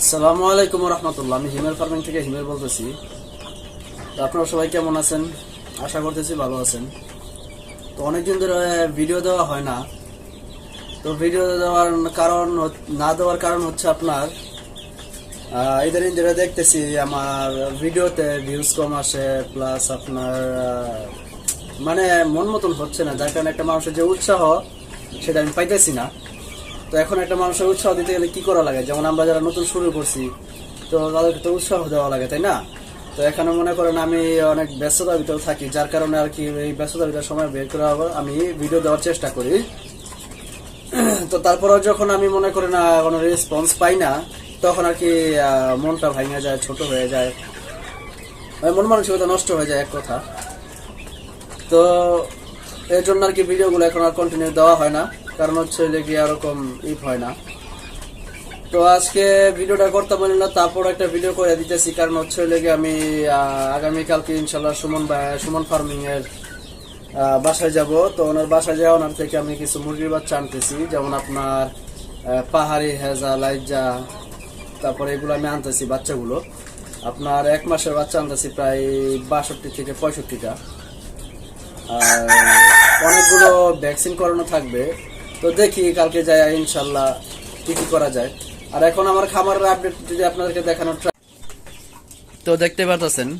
আসসালামু আলাইকুম রহমতুল্লাহ আমি হিমেল ফার্মিং থেকে হিমেল বলতেছি। আপনারা সবাই কেমন আছেন? আশা করতেছি ভালো আছেন। তো অনেকদিন ধরে ভিডিও দেওয়া হয় না। তো ভিডিও দেওয়ার কারণ না দেওয়ার কারণ হচ্ছে আপনার ইদানিং যেটা দেখতেছি আমার ভিডিওতে ভিউজ কম আসে প্লাস আপনার মানে মন মতন হচ্ছে না। যার কারণে একটা মানুষের যে উৎসাহ, সেটা আমি পাইতেছি না। তো এখন একটা মানুষের উৎসাহ দিতে গেলে কি করা লাগে? যেমন আমরা যারা নতুন শুরু করছি, তো তাদেরকে তো উৎসাহ দেওয়া লাগে, তাই না? তো এখানে মনে করেন আমি অনেক ব্যস্ততার ভিতরে থাকি, যার কারণে আর কি এই ব্যস্ততার ভিতরে সময় বের করে আমি ভিডিও দেওয়ার চেষ্টা করি। তো তারপরে যখন আমি মনে করি না, কোনো রেসপন্স পাই না, তখন আর কি মনটা ভাঙে যায়, ছোট হয়ে যায়। ওই মন মানসিকতা নষ্ট হয়ে যায় এক কথা। তো এর জন্য আর কি ভিডিওগুলো এখন আর কন্টিনিউ দেওয়া হয় না। কারণ হচ্ছে যে কি এরকম ই হয় না। তো আজকে ভিডিওটা করতে পারি না, তারপর একটা ভিডিও করে দিতেছি। কারণ হচ্ছে লেগে আমি আগামীকালকে ইনশাল্লাহ সুমন সুমন ফার্মিং এর বাসায় যাব। তো ওনার বাসায় যাওয়া ওনার থেকে আমি কিছু মুরগির বাচ্চা আনতেছি। যেমন আপনার পাহাড়ি হেজা লাইজা তারপরে এগুলো আমি আনতেছি বাচ্চাগুলো। আপনার এক মাসের বাচ্চা আনতেছি প্রায় বাষট্টি থেকে পঁয়ষট্টিটা। আর অনেকগুলো ভ্যাকসিন করানো থাকবে। তো দেখি কালকে যাই ইনশাল্লাহ কি কি করা যায়। আর এখন আমার খামারের আপডেট যদি আপনাদেরকে try- তো দেখতে পারতেছেন,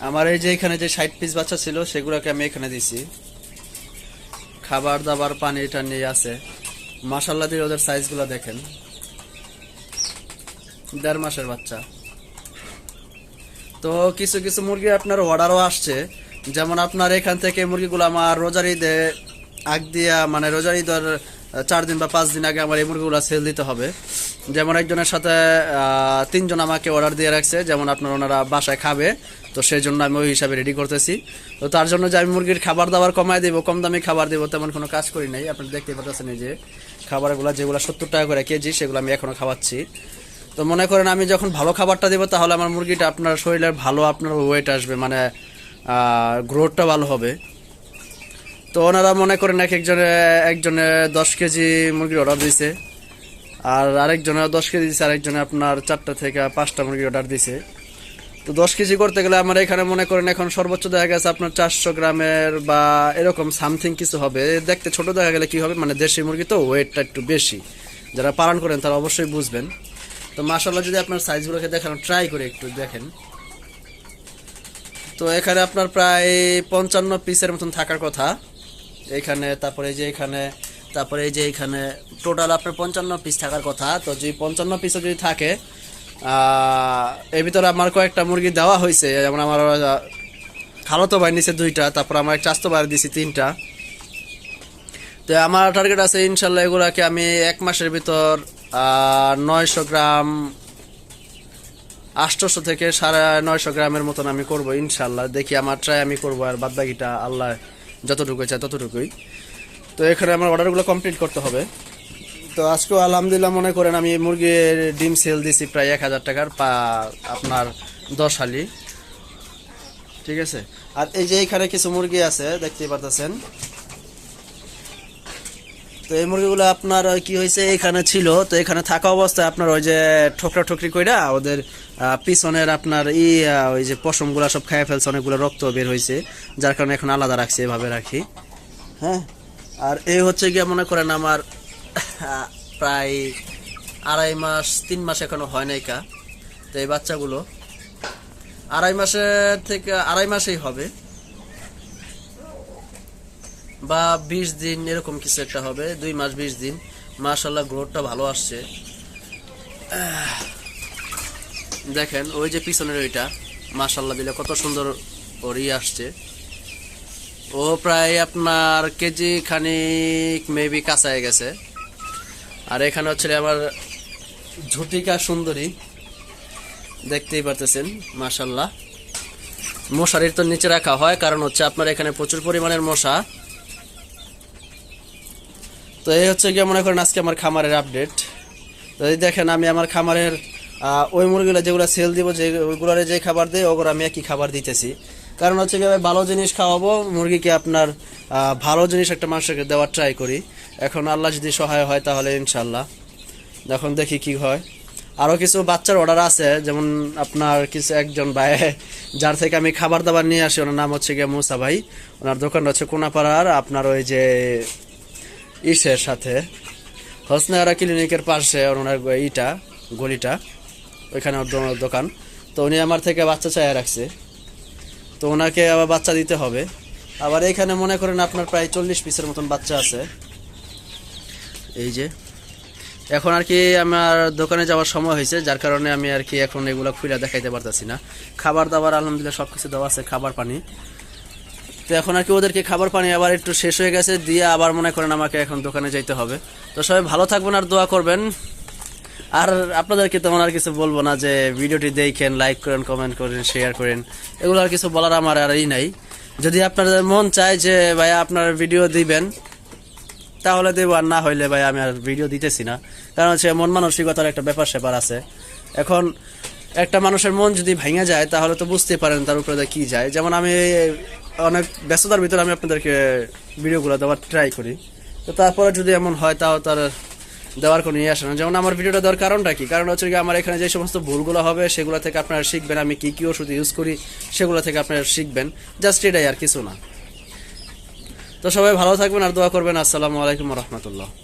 আমার এই যে এখানে যে ষাট পিস বাচ্চা ছিল, সেগুলোকে আমি এখানে দিছি। খাবার দাবার, পানি টানি আছে। মাসাল্লা দিয়ে ওদের সাইজগুলো দেখেন। দেড় মাসের বাচ্চা। তো কিছু কিছু মুরগি আপনার অর্ডারও আসছে। যেমন আপনার এখান থেকে মুরগিগুলো আমার রোজার ঈদে আগ দিয়া মানে রোজার ঈদের চার দিন বা পাঁচ দিন আগে আমার এই মুরগিগুলো সেল দিতে হবে। যেমন একজনের সাথে তিনজন আমাকে অর্ডার দিয়ে রাখছে, যেমন আপনার ওনারা বাসায় খাবে, তো সেই জন্য আমি ওই হিসাবে রেডি করতেছি। তো তার জন্য যে আমি মুরগির খাবার দাবার কমায় দেবো, কম দামি খাবার দেবো, তেমন কোনো কাজ করি নাই। আপনি দেখতে পাচ্ছেন যে, খাবারগুলো যেগুলো সত্তর টাকা করে কেজি, সেগুলো আমি এখনও খাওয়াচ্ছি। তো মনে করেন আমি যখন ভালো খাবারটা দেবো, তাহলে আমার মুরগিটা আপনার শরীরের ভালো, আপনার ওয়েট আসবে মানে গ্রোথটা ভালো হবে। তো ওনারা মনে করেন এক একজনে একজনে দশ কেজি মুরগির অর্ডার দিয়েছে আর আরেকজনে দশ কেজি দিয়েছে আরেকজনে আপনার চারটা থেকে পাঁচটা মুরগির অর্ডার দিয়েছে তো দশ কেজি করতে গেলে আমার এখানে মনে করেন এখন সর্বোচ্চ দেখা গেছে আপনার চারশো গ্রামের বা এরকম সামথিং কিছু হবে। দেখতে ছোট দেখা গেলে কি হবে? মানে দেশি মুরগি তো ওয়েটটা একটু বেশি। যারা পালন করেন তারা অবশ্যই বুঝবেন। তো মাসাল্লাহ যদি আপনার সাইজগুলোকে দেখানো ট্রাই করে একটু দেখেন। তো এখানে আপনার প্রায় পঞ্চান্ন পিসের মতন থাকার কথা। এখানে, তারপরে এই যে এখানে, তারপরে এই যে এখানে টোটাল আপনার পঞ্চান্ন পিস থাকার কথা। তো যদি পঞ্চান্ন পিসও যদি থাকে এর ভিতরে আমার কয়েকটা মুরগি দেওয়া হয়েছে। যেমন আমার খালতো ভাই নিচে দুইটা, তারপর আমার এক চাস্তো ভাই দিছি তিনটা। তো আমার টার্গেট আছে, ইনশাল্লাহ এগুলাকে আমি এক মাসের ভিতর নয়শো গ্রাম আষ্টশো থেকে সাড়ে নয়শো গ্রামের মতন আমি করব, ইনশাল্লাহ। দেখি আমার ট্রাই আমি করব, আর বাদ বাকিটা আল্লাহ যতটুকু চাই ততটুকুই। তো এখানে আমার অর্ডারগুলো কমপ্লিট করতে হবে। তো আজকেও আলহামদুলিল্লাহ মনে করেন আমি মুরগির ডিম সেল দিছি প্রায় এক হাজার টাকার পা আপনার দশ হালি। ঠিক আছে? আর এই যে এখানে কিছু মুরগি আছে, দেখতেই পাচ্ছেন তো এই মুরগিগুলো আপনার কি হয়েছে, এখানে ছিল, তো এখানে থাকা অবস্থায় আপনার ওই যে ঠোকরা ঠোকরি কইরা ওদের পিছনের আপনার ই ওই যে পশমগুলো সব খেয়ে ফেলছে, অনেকগুলো রক্ত বের হয়েছে যার কারণে এখন আলাদা রাখছি এভাবে রাখি। হ্যাঁ? আর এই হচ্ছে গিয়ে, মনে করেন আমার প্রায় আড়াই মাস, তিন মাস এখনও হয় নাই কা, তো এই বাচ্চাগুলো, আড়াই মাসের থেকে, আড়াই মাসেই হবে। বা বিশ দিন এরকম কিছু একটা হবে, দুই মাস বিশ দিন। মাশাল্লাহ গ্রোথটা ভালো আসছে। দেখেন, ওই যে পিছনের ওইটা মাশাল্লাহ দিলে কত সুন্দর ওর ই আসছে। ও প্রায় আপনার কেজি খানিক মেবি কাঁচায় গেছে। আর এখানে হচ্ছে আমার ঝুটিকা সুন্দরী। দেখতেই পারতেছেন মাশাল্লাহ মশারির তো নিচে রাখা হয়, কারণ হচ্ছে আপনার এখানে প্রচুর পরিমাণের মশা। তো এই হচ্ছে গিয়ে মনে করেন আজকে আমার খামারের আপডেট তো এই দেখেন আমি আমার খামারের ওই মুরগিগুলো যেগুলো সেল দিব, যে ওইগুলোর যে খাবার দিই ওগুলো আমি একই খাবার দিতেছি। কারণ হচ্ছে কি ভালো জিনিস খাওয়াবো, মুরগিকে আপনার ভালো জিনিস একটা মানুষকে দেওয়ার ট্রাই করি। এখন আল্লাহ যদি সহায় হয় তাহলে ইনশাল্লাহ এখন দেখি কি হয়। আরও কিছু বাচ্চার অর্ডার আছে, যেমন আপনার কিছু একজন ভাই, যার থেকে আমি খাবার দাবার নিয়ে আসি, ওনার নাম হচ্ছে গিয়ে মুসা ভাই। ওনার দোকান হচ্ছে কোনাপাড়ার, আপনার ওই যে ইসের সাথে। হোসনারা ক্লিনিকের পাশে ওনার ইটা, গলিটা, ওইখানে দোকান। তো উনি আমার থেকে বাচ্চা চাইয়া রাখছে। তো ওনাকে আবার বাচ্চা দিতে হবে। আবার এখানে মনে করেন আপনার প্রায় চল্লিশ পিসের মতন বাচ্চা আছে। এই যে। এখন আর কি আমার দোকানে যাওয়ার সময় হয়েছে, যার কারণে আমি আর কি এখন এগুলো খুলে দেখাইতে পারতেছি না। খাবার দাবার আলহামদুলিল্লাহ সব কিছু দেওয়া আছে, খাবার পানি। তো এখন আর কি ওদেরকে খাবার পানি আবার একটু শেষ হয়ে গেছে, দিয়ে আবার মনে করেন আমাকে এখন দোকানে যাইতে হবে। তো সবাই ভালো থাকবেন আর দোয়া করবেন। আর আপনাদেরকে তেমন আর কিছু বলব না যে ভিডিওটি দেখেন লাইক করেন কমেন্ট করেন শেয়ার করেন, এগুলো আর কিছু বলার আমার আর ই নাই। যদি আপনাদের মন চায় যে ভাইয়া আপনার ভিডিও দিবেন, তাহলে দেবো, আর না হইলে ভাই আমি আর ভিডিও দিতেছি না। কারণ হচ্ছে মন মানসিকতার একটা ব্যাপার স্যাপার আছে। এখন একটা মানুষের মন যদি ভেঙে যায়, তাহলে তো বুঝতে পারেন তার উপরে কি যায়। যেমন আমি অনেক ব্যস্ততার ভিতরে আমি আপনাদেরকে ভিডিওগুলো দেওয়ার ট্রাই করি। তো তারপরে যদি এমন হয়, তাও তার দেওয়ার কোনো ইয়ে আসে না। যেমন আমার ভিডিওটা দেওয়ার কারণটা কি? কারণ হচ্ছে কি আমার এখানে যে সমস্ত ভুলগুলো হবে, সেগুলো থেকে আপনারা শিখবেন। আমি কী কী ওষুধ ইউজ করি, সেগুলো থেকে আপনারা শিখবেন। জাস্ট এটাই আর কিছু না। তো সবাই ভালো থাকবেন আর দোয়া করবেন। আসসালামু আলাইকুম রহমতুল্লাহ।